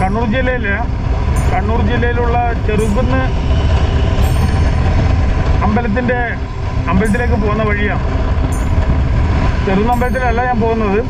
കണ്ണൂർ ജില്ലയിൽ കണ്ണൂർ ജില്ലയിലുള്ള ചെറുകുന്ന് അമ്പലത്തിന്റെ അമ്പലത്തിലേക്ക് പോകുന്ന വഴിയാണ്. ചെറുന്നമ്പലത്തിലല്ല ഞാൻ പോകുന്നത്.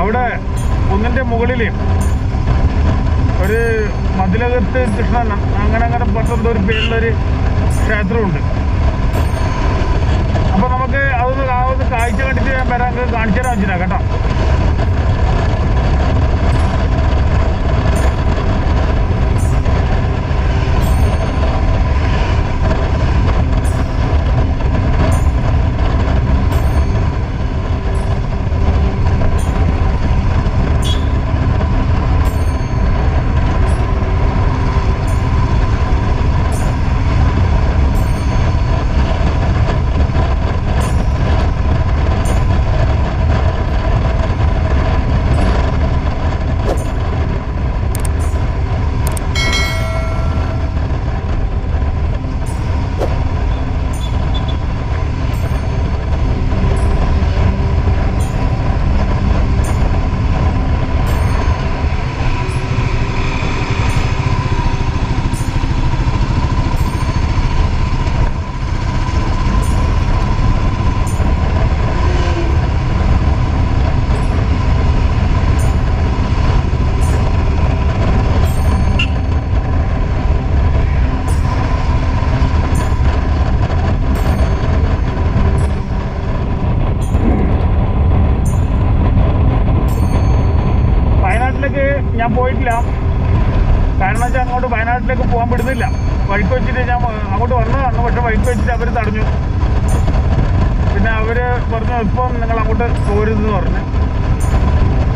അവിടെ ഒന്നിന്റെ മുകളിൽ ഒരു മതിലകത്ത് കൃഷ്ണൻ അങ്ങനെ അങ്ങനെ പത്തൊമ്പത് ഒരു പേരിലൊരു ക്ഷേത്രമുണ്ട്. അപ്പോൾ നമുക്ക് അതൊന്ന് ആ ഒന്ന് കാഴ്ച കണ്ടിട്ട് ഞാൻ വരാൻ കാണിച്ചു തരാൻ വെച്ചിട്ടാ കേട്ടോ വയനാട്ടിലേക്ക് ഞാൻ പോയിട്ടില്ല. കാരണം വെച്ചാൽ അങ്ങോട്ട് വയനാട്ടിലേക്ക് പോകാൻ പറ്റുന്നില്ല വഴിക്ക് വെച്ചിട്ട് ഞാൻ അങ്ങോട്ട് വന്നതാണ്. പക്ഷെ വഴിക്ക് വെച്ചിട്ട് അവർ തടഞ്ഞു. പിന്നെ അവർ പറഞ്ഞു ഇപ്പം നിങ്ങൾ അങ്ങോട്ട് പോരുതെന്ന് പറഞ്ഞു.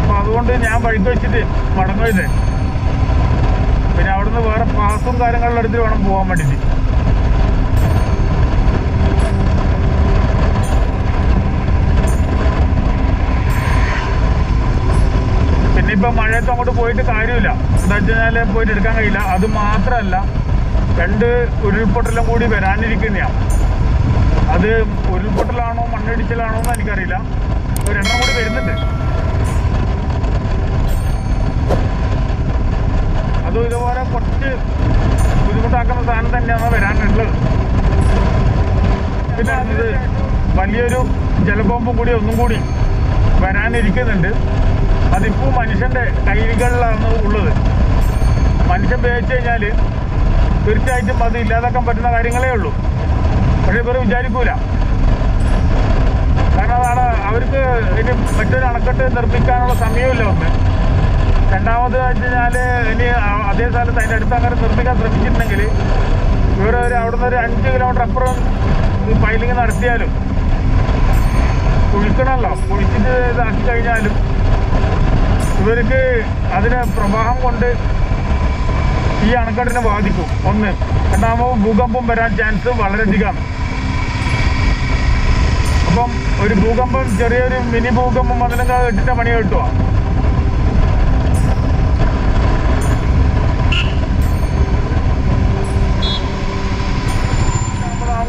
അപ്പം അതുകൊണ്ട് ഞാൻ വഴിക്ക് വെച്ചിട്ട് മടങ്ങുമില്ലേ പിന്നെ അവിടുന്ന് വേറെ പാസും കാര്യങ്ങളുടെ അടുത്ത് വേണം പോകാൻ വേണ്ടിയിട്ട് ഇപ്പം മഴയത്ത് അങ്ങോട്ട് പോയിട്ട് കാര്യമില്ല. എന്താ വെച്ച് കഴിഞ്ഞാൽ പോയിട്ട് എടുക്കാൻ കഴിയില്ല. അത് മാത്രമല്ല രണ്ട് ഉരുൾപൊട്ടലും കൂടി വരാനിരിക്കുന്നതാണ് അത് ഉരുൾപൊട്ടലാണോ മണ്ണിടിച്ചിലാണോ എന്ന് എനിക്കറിയില്ല. രണ്ടും കൂടി വരുന്നുണ്ട്. അതും ഇതുപോലെ കുറച്ച് ബുദ്ധിമുട്ടാക്കുന്ന സാധനം തന്നെയാണ് വരാനുള്ളത്. പിന്നെ അത് വലിയൊരു ജലബോംബും കൂടി ഒന്നും കൂടി വരാനിരിക്കുന്നുണ്ട്. അതിപ്പോൾ മനുഷ്യന്റെ കൈകളിലാണ് ഉള്ളത്. മനുഷ്യൻ ഉപയോഗിച്ച് കഴിഞ്ഞാൽ തീർച്ചയായിട്ടും അത് ഇല്ലാതാക്കാൻ പറ്റുന്ന കാര്യങ്ങളേ ഉള്ളൂ. പക്ഷേ ഇവർ വിചാരിക്കൂല. കാരണം അതാണ് അവർക്ക് ഇനി മറ്റൊരു അണക്കെട്ട് നിർമ്മിക്കാനുള്ള സമയമില്ല ഒന്ന് രണ്ടാമത് വെച്ച് കഴിഞ്ഞാൽ ഇനി അതേ സ്ഥലത്ത് അതിന്റെ അടുത്ത് അങ്ങനെ നിർമ്മിക്കാൻ ശ്രമിച്ചിട്ടുണ്ടെങ്കിൽ ഇവർ ഒരു അവിടുന്ന് ഒരു അഞ്ച് കിലോമീറ്റർ അപ്പുറം ഫൈലിംഗ് നടത്തിയാലും കുഴിക്കണമല്ലോ കുഴിച്ചിട്ട് ഇതാക്കി കഴിഞ്ഞാലും ഇവർക്ക് അതിന് പ്രവാഹം കൊണ്ട് ഈ അണക്കെട്ടിനെ ബാധിക്കും. ഒന്ന്. രണ്ടാമത് ഭൂകമ്പം വരാൻ ചാൻസ് വളരെയധികമാണ് അപ്പം ഒരു ഭൂകമ്പം ചെറിയൊരു മിനി ഭൂകമ്പം അതിനൊക്കെ ഇട്ടിട്ട് പണി കിട്ടുക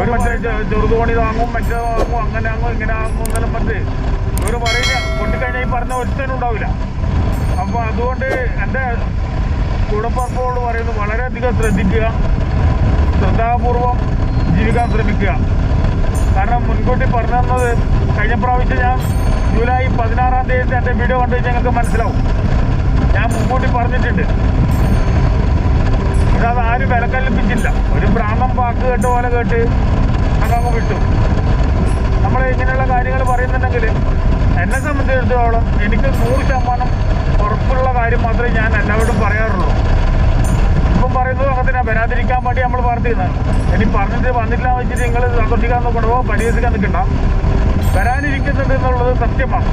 ഒരു മറ്റേ ചെറുതോണി താങ്ങും മറ്റേ താങ്ങും അങ്ങനെ ആങ്ങും ഇങ്ങനെ ആങ്ങും എന്നെല്ലാം പറഞ്ഞ് ഇവർ പറയില്ല. കൊണ്ടുകഴിഞ്ഞാൽ ഈ പറഞ്ഞ ഒരുത്തനും ഉണ്ടാവില്ല. അപ്പോൾ അതുകൊണ്ട് എന്റെ കൂടപ്പറപ്പോട് പറയുന്നത് വളരെയധികം ശ്രദ്ധിക്കുക. ശ്രദ്ധാപൂർവം ജീവിക്കാൻ ശ്രമിക്കുക. കാരണം മുൻകൂട്ടി പറഞ്ഞു തന്നത് കഴിഞ്ഞ പ്രാവശ്യം ഞാൻ ജൂലൈ പതിനാറാം തീയതി എന്റെ വീഡിയോ കണ്ടു ഞങ്ങൾക്ക് മനസ്സിലാവും. ഞാൻ മുൻകൂട്ടി പറഞ്ഞിട്ടുണ്ട്. പക്ഷെ അത് ആരും വിലക്കല്ലിപ്പിച്ചില്ല. ഒരു ഭ്രാന്തം വാക്ക് കേട്ട പോലെ കേട്ട് അങ്ങ് വിട്ടു. നമ്മൾ ഇങ്ങനെയുള്ള കാര്യങ്ങൾ പറയുന്നുണ്ടെങ്കിൽ എന്നെ സംബന്ധിച്ചിടത്തോളം എനിക്ക് നൂറ് ശതമാനം ഉറപ്പുള്ള കാര്യം മാത്രമേ ഞാൻ എല്ലാവരോടും പറയാറുള്ളൂ. ഇപ്പം പറയുന്നത് അങ്ങനെ വരാതിരിക്കാൻ വേണ്ടി നമ്മൾ പറഞ്ഞിരുന്നത് ഇനി പറഞ്ഞിട്ട് വന്നില്ല വെച്ചിട്ട് നിങ്ങൾ സന്തോഷിക്കാൻ നോക്കണോ പരിഹസിക്കാൻ നിൽക്കണ്ട. വരാനിരിക്കുന്നുണ്ട് എന്നുള്ളത് സത്യമാണ്.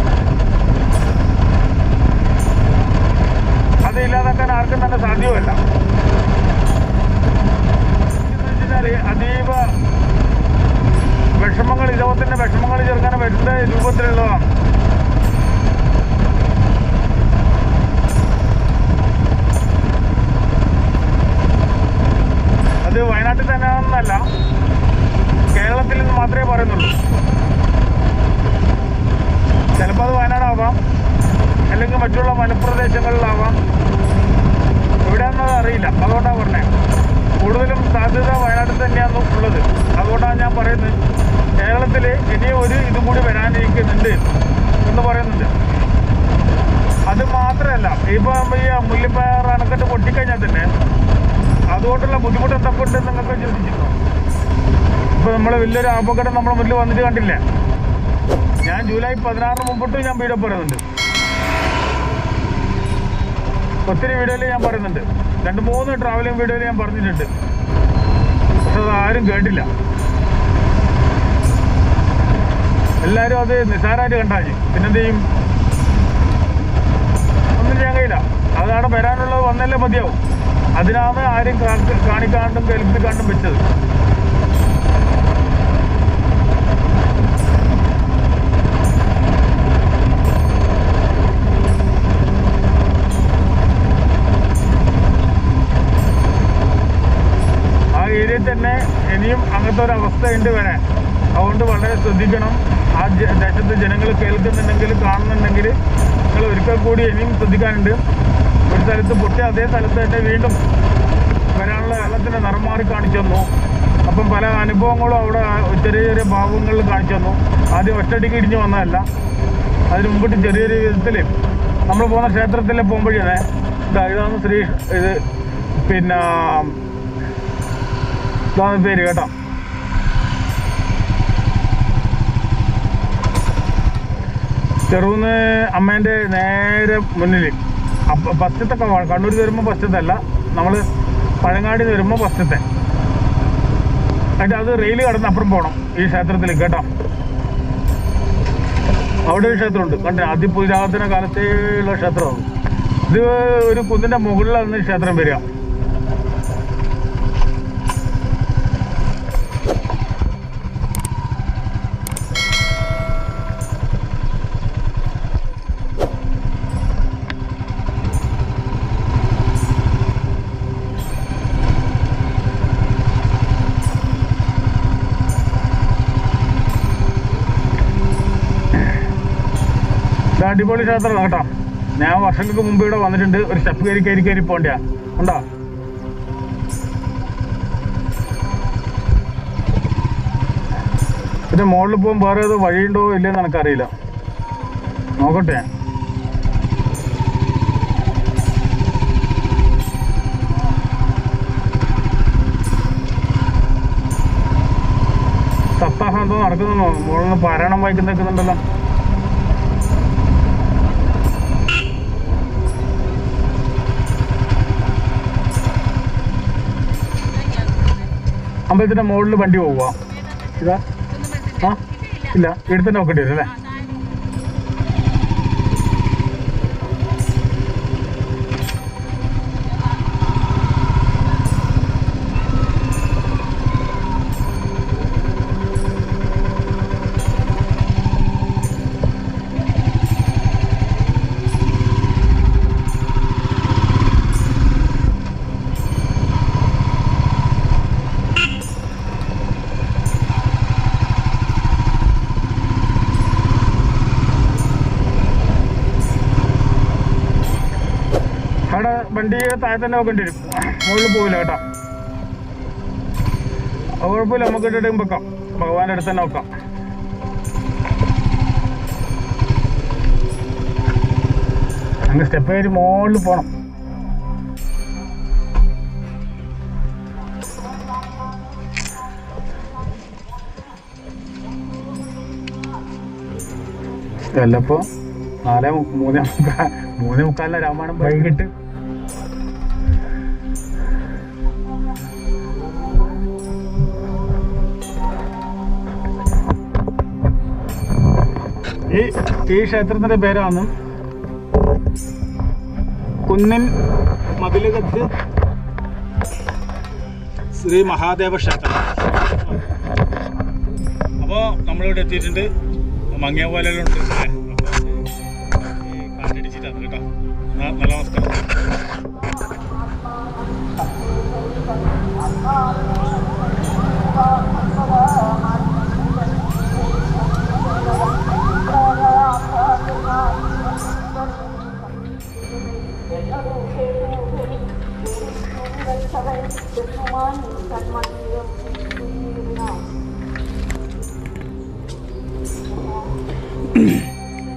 അത് ഇല്ലാതാക്കാൻ ആർക്കും തന്നെ സാധ്യമല്ല. അതീവ വിഷമങ്ങൾ ഇതോത്തിന്റെ വിഷമങ്ങൾ ചേർക്കാൻ വരുന്ന രൂപത്തിലുള്ളതാണ് അത് വയനാട്ടിൽ തന്നെ എന്നല്ല കേരളത്തിൽ നിന്ന് മാത്രമേ പറയുന്നുള്ളൂ ചിലപ്പോൾ അത് വയനാടാവാം അല്ലെങ്കിൽ മറ്റുള്ള മലപ്രദേശങ്ങളിലാവാം തന്നെയാണ് ഉള്ളത് അതുകൊണ്ടാണ് ഞാൻ പറയുന്നത് കേരളത്തിൽ ഇനിയും ഒരു ഇതും കൂടി വരാനിരിക്കുന്നുണ്ട് എന്ന് പറയുന്നുണ്ട് അത് മാത്രമല്ല ഇപ്പം ഈ മുല്ലപ്പയർ അണക്കെട്ട് പൊട്ടിക്കഴിഞ്ഞാൽ തന്നെ അതുകൊണ്ടുള്ള ബുദ്ധിമുട്ട് എന്തൊക്കെ നിങ്ങൾക്ക് ചിന്തിച്ചിരുന്നു ഇപ്പൊ നമ്മളെ വലിയൊരു അപകടം നമ്മുടെ മുന്നിൽ വന്നിട്ട് കണ്ടില്ല. ഞാൻ ജൂലൈ പതിനാറിന് മുമ്പിട്ട് ഞാൻ വീഡിയോ പറയുന്നുണ്ട്. ഒത്തിരി വീഡിയോയിൽ ഞാൻ പറയുന്നുണ്ട്. രണ്ട് മൂന്ന് ട്രാവലിംഗ് വീഡിയോയിൽ ഞാൻ പറഞ്ഞിട്ടുണ്ട്. പക്ഷെ അത് ആരും കേട്ടില്ല. എല്ലാവരും അത് നിസ്സാരമായിട്ട് കണ്ടാൽ പിന്നെന്ത് ചെയ്യും? ഒന്നും ചെയ്യാൻ കഴിയില്ല അതാണ് വരാനുള്ളത് വന്നല്ലേ മതിയാവും. അതിനാണ് ആരും കാണിക്കാണ്ടും കേൾപ്പിക്കാണ്ടും വെച്ചത്. തന്നെ ഇനിയും അങ്ങനത്തെ ഒരു അവസ്ഥയുണ്ട് വരാൻ. അതുകൊണ്ട് വളരെ ശ്രദ്ധിക്കണം. ആ ദേശത്തെ ജനങ്ങൾ കേൾക്കുന്നുണ്ടെങ്കിൽ കാണുന്നുണ്ടെങ്കിൽ നിങ്ങൾ ഒരിക്കൽ കൂടി ഇനിയും ശ്രദ്ധിക്കാനുണ്ട്. ഒരു സ്ഥലത്ത് പൊട്ടി അതേ സ്ഥലത്ത് തന്നെ വീണ്ടും വരാനുള്ള വെള്ളത്തിന്റെ നിറം മാറി കാണിച്ചു തന്നു. അപ്പം പല അനുഭവങ്ങളും അവിടെ ചെറിയ ചെറിയ ഭാഗങ്ങളിൽ കാണിച്ചു തന്നു. ആദ്യം ഒറ്റയടിക്ക് ഇടിഞ്ഞു വന്നതല്ല. അതിന് മുമ്പിട്ട് ചെറിയ വിധത്തിൽ നമ്മൾ പോകുന്ന ക്ഷേത്രത്തിൽ പോകുമ്പോഴേ ഇതാ ഇതാണ് ശ്രീ ഇത് പിന്നെ ഇതാണ് പേര് കേട്ടോ. ചെറുന്ന് അമ്മേന്റെ നേരെ മുന്നിൽ ഫസ്റ്റത്തെ കണ്ണൂർ വരുമ്പോൾ ഫസ്റ്റത്തെ അല്ല നമ്മൾ പഴങ്ങാടി വരുമ്പോൾ ഫസ്റ്റത്തെ. എന്നിട്ട് അത് റെയിൽ കടന്ന് അപ്പുറം പോകണം ഈ ക്ഷേത്രത്തിൽ കേട്ടോ. അവിടെ ഒരു ക്ഷേത്രമുണ്ട്. കണ്ടേ? കാലത്തേ ഉള്ള ക്ഷേത്രമാണ് ഇത് ഒരു കുന്നിന്റെ മുകളിലാണ് ക്ഷേത്രം വരിക. അടിപൊളി ക്ഷേത്രമാണ് കേട്ടോ. ഞാൻ വർഷങ്ങൾക്ക് മുമ്പ് ഇവിടെ വന്നിട്ടുണ്ട്. ഒരു സ്റ്റെപ്പ് കയറി കയറി കയറി പോണ്ടിയാ ഉണ്ടോ? പിന്നെ മുകളിൽ പോകുമ്പോൾ വേറെ ഏതോ വഴിയുണ്ടോ ഇല്ലെന്ന് എനിക്കറിയില്ല. നോക്കട്ടെ. സപ്താഹം എന്തോ നടക്കുന്നു മുകളിൽ നിന്ന് പാരായണം വായിക്കുന്ന നിൽക്കുന്നുണ്ടല്ലോ അമ്പലത്തിന്റെ മുകളിൽ വണ്ടി പോവുക. ഇതാ. ആ? ഇല്ല എടുത്ത് നോക്കേണ്ടി വരും അല്ലേ? വണ്ടിയുടെ താഴെ തന്നെ നോക്കേണ്ടി വരും. മുകളിൽ പോവില്ല കേട്ടോ. അത് കുഴപ്പമില്ല നമുക്ക് ഇട്ടിട്ട് വെക്കാം. ഭഗവാന്റെ അടുത്ത് തന്നെ നോക്കാം അങ്ങ് സ്റ്റെപ്പ് കയറി മുകളിൽ പോകണം ചെല്ലപ്പോ നാലേ മൂന്നേ മുക്കാൽ മൂന്നേ മുക്കാലിലെ രാമായണം വൈകിട്ട്. ഈ ഈ ക്ഷേത്രത്തിന്റെ പേരാണ് കുന്നിൻ മതിലകത്ത് ശ്രീ മഹാദേവ ക്ഷേത്രം. അപ്പോൾ നമ്മളിവിടെ എത്തിയിട്ടുണ്ട്. മങ്ങിയ പോലെ ഉണ്ട്. കാറ്റടിച്ചിട്ടാണ് കേട്ടോ. നല്ല നമസ്കാരം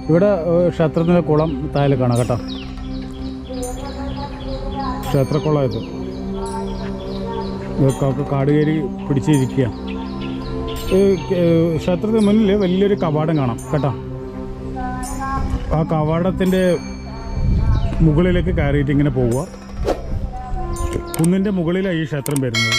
ഇവിടെ ക്ഷേത്രത്തിന്റെ കുളം താഴെ കാണാം കേട്ടോ. ക്ഷേത്രക്കുളം ഇത്. ഇതൊക്കെ കാടുകയറി പിടിച്ചിരിക്കുക. ക്ഷേത്രത്തിന് മുന്നിൽ വലിയൊരു കവാടം കാണാം കേട്ടോ. ആ കവാടത്തിന്റെ മുകളിലേക്ക് കയറിയിട്ട് ഇങ്ങനെ പോവുക. കുന്നിന്റെ മുകളിലാണ് ഈ ക്ഷേത്രം വരുന്നത്.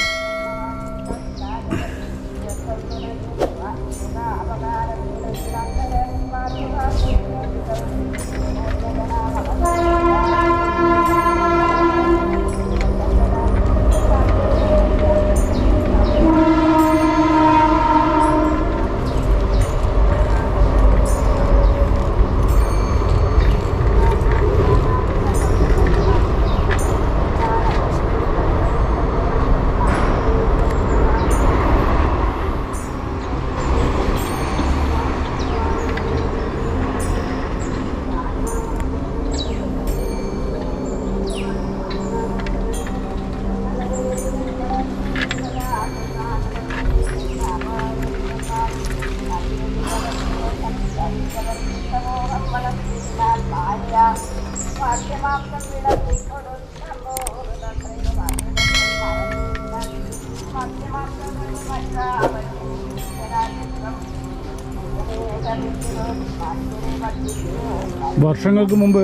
വർഷങ്ങൾക്ക് മുമ്പ്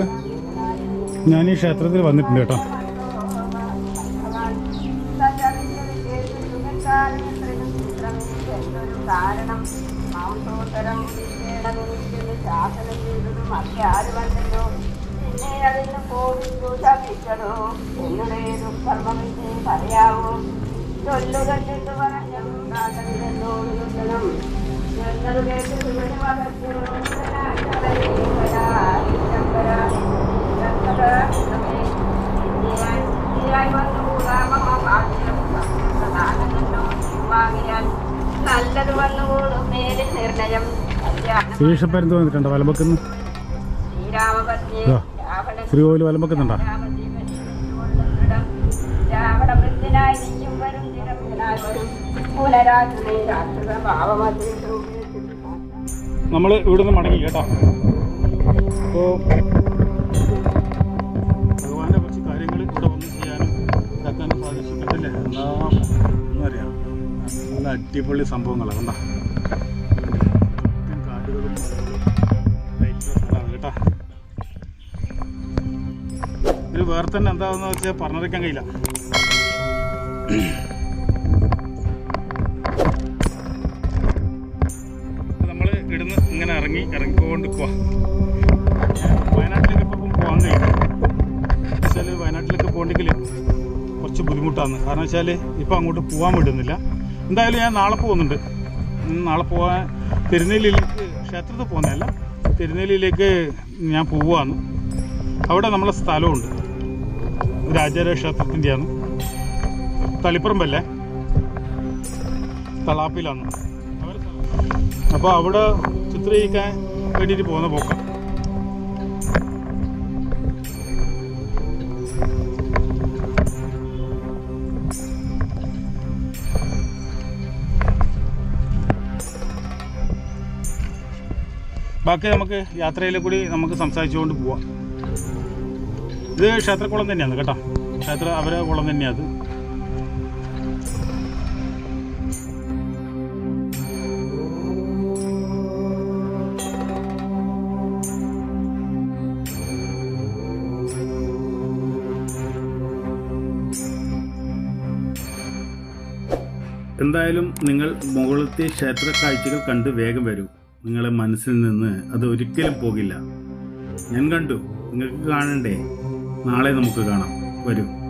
ഞാൻ ഈ ക്ഷേത്രത്തിൽ വന്നിട്ടുണ്ട് കേട്ടോ. മാംസോത്തരം പറയാവോ ചൊല്ലുകെട്ടിട്ട് പറഞ്ഞതും ചൊല്ലണം നിർണയം ശ്രീഷപ്പരുന്ത് വന്നിട്ടുണ്ടോ വലമ്പക്കുന്ന്. ശ്രീകോവിൽ വലമ്പക്കുന്നുണ്ടോ പുനരാജുനെ നമ്മൾ ഇവിടുന്ന് മടങ്ങി കേട്ടോ. അപ്പോൾ ഭഗവാന്റെ കുറച്ച് കാര്യങ്ങൾ ഇവിടെ വന്ന് ചെയ്യാനും ഇതാക്കാനും സാധിച്ചിട്ടുണ്ടല്ലേ? എന്താ എന്നറിയാം നല്ല അടിപൊളി സംഭവങ്ങളാണ് ആണ് കേട്ടോ. വേറെ തന്നെ എന്താണെന്ന് വെച്ചാൽ പറഞ്ഞറിയിക്കാൻ കഴിയില്ല. വയനാട്ടിലേക്ക് പോകാൻ കഴിയും വെച്ചാൽ വയനാട്ടിലേക്ക് പോകണമെങ്കിൽ കുറച്ച് ബുദ്ധിമുട്ടാണ് കാരണം വെച്ചാൽ ഇപ്പം അങ്ങോട്ട് പോകാൻ വിടുന്നില്ല. എന്തായാലും ഞാൻ നാളെ പോകുന്നുണ്ട്. നാളെ പോകാൻ തിരുനെല്ലിയിലേക്ക് ക്ഷേത്രത്തിൽ പോകുന്നതല്ല. തിരുനെല്ലിയിലേക്ക് ഞാൻ പോവുകയാണ് അവിടെ നമ്മളെ സ്ഥലമുണ്ട്. രാജാര ക്ഷേത്രത്തിന്റെയാണ് തളിപ്പറമ്പല്ലേ? തളാപ്പിലാണ് അപ്പോൾ അവിടെ ചിത്രീകരിക്കാൻ വേണ്ടിയിട്ട് പോകുന്ന പോക്കാം. ബാക്കി നമുക്ക് യാത്രയിൽ കൂടി നമുക്ക് സംസാരിച്ചുകൊണ്ട് പോവാം. ഇത് ക്ഷേത്രക്കുളം തന്നെയാണ് കേട്ടോ. ക്ഷേത്ര അവരെ കുളം തന്നെയാണ് എന്തായാലും നിങ്ങൾ മുകളിലത്തെ ക്ഷേത്ര കാഴ്ചകൾ കണ്ട് വേഗം വരൂ. നിങ്ങളെ മനസ്സിൽ നിന്ന് അത് ഒരിക്കലും പോകില്ല. ഞാൻ കണ്ടു. നിങ്ങൾക്ക് കാണണ്ടേ? നാളെ നമുക്ക് കാണാം. വരൂ.